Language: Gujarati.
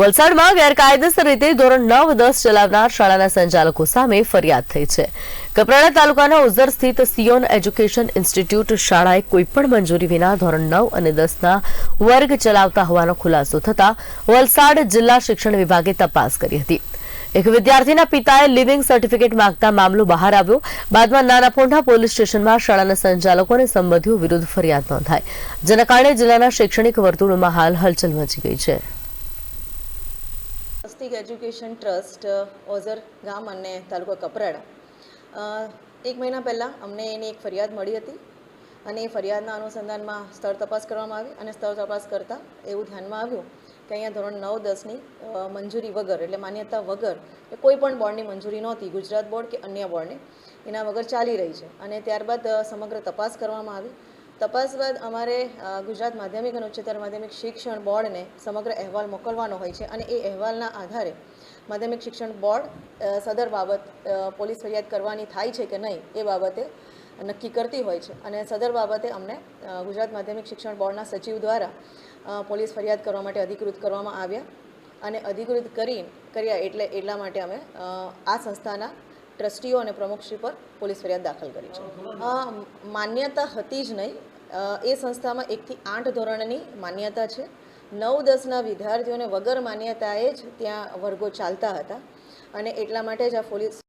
વલસાડમાં ગેરકાયદેસર રીતે ધોરણ નવ દસ ચલાવનાર શાળાના સંચાલકો સામે ફરિયાદ થઈ છે. કપરાડા તાલુકાના ઉઝર સ્થિત સિયોન એજ્યુકેશન ઇન્સ્ટિટ્યૂટ શાળાએ કોઈપણ મંજૂરી વિના ધોરણ નવ અને દસના વર્ગ ચલાવતા હોવાનો ખુલાસો થતા વલસાડ જિલ્લા શિક્ષણ વિભાગે તપાસ કરી હતી. એક વિદ્યાર્થીના પિતાએ લિવિંગ સર્ટિફિકેટ માંગતા મામલો બહાર આવ્યો. બાદમાં નાનાપોંઢા પોલીસ સ્ટેશનમાં શાળાના સંચાલકો અને સંબંધીઓ વિરુદ્ધ ફરિયાદ નોંધાઈ. જેના કારણે જિલ્લાના શૈક્ષણિક વર્તુળોમાં હાલ હલચલ મચી ગઈ છે. સ્વસ્તિક એજ્યુકેશન ટ્રસ્ટ ઓઝર ગામ અને તાલુકા કપરાડા. એક મહિના પહેલાં અમને એની એક ફરિયાદ મળી હતી અને એ ફરિયાદના અનુસંધાનમાં સ્થળ તપાસ કરવામાં આવી અને સ્થળ તપાસ કરતાં એવું ધ્યાનમાં આવ્યું કે અહીંયા ધોરણ નવ, દસની મંજૂરી વગર એટલે માન્યતા વગર કોઈ પણ બોર્ડની મંજૂરી નહોતી, ગુજરાત બોર્ડ કે અન્ય બોર્ડની, એના વગર ચાલી રહી છે. અને ત્યારબાદ સમગ્ર તપાસ કરવામાં આવી તપાસ બાદ અમારે ગુજરાત માધ્યમિક અને ઉચ્ચતર માધ્યમિક શિક્ષણ બોર્ડને સમગ્ર અહેવાલ મોકલવાનો હોય છે અને એ અહેવાલના આધારે માધ્યમિક શિક્ષણ બોર્ડ સદર બાબત પોલીસ ફરિયાદ કરવાની થાય છે કે નહીં એ બાબતે નક્કી કરતી હોય છે. અને સદર બાબતે અમને ગુજરાત માધ્યમિક શિક્ષણ બોર્ડના સચિવ દ્વારા પોલીસ ફરિયાદ કરવા માટે અધિકૃત કરવામાં આવ્યા. અને અધિકૃત કરી, કર્યા એટલે એટલા માટે અમે આ સંસ્થાના ટ્રસ્ટીઓ અને પ્રમુખશ્રી પર પોલીસ ફરિયાદ દાખલ કરી છે. માન્યતા હતી જ નહીં. એ સંસ્થામાં એકથી આઠ ધોરણની માન્યતા છે. નવ દસના વિદ્યાર્થીઓને વગર માન્યતાએ જ ત્યાં વર્ગો ચાલતા હતા. અને એટલા માટે જ આ પોલીસ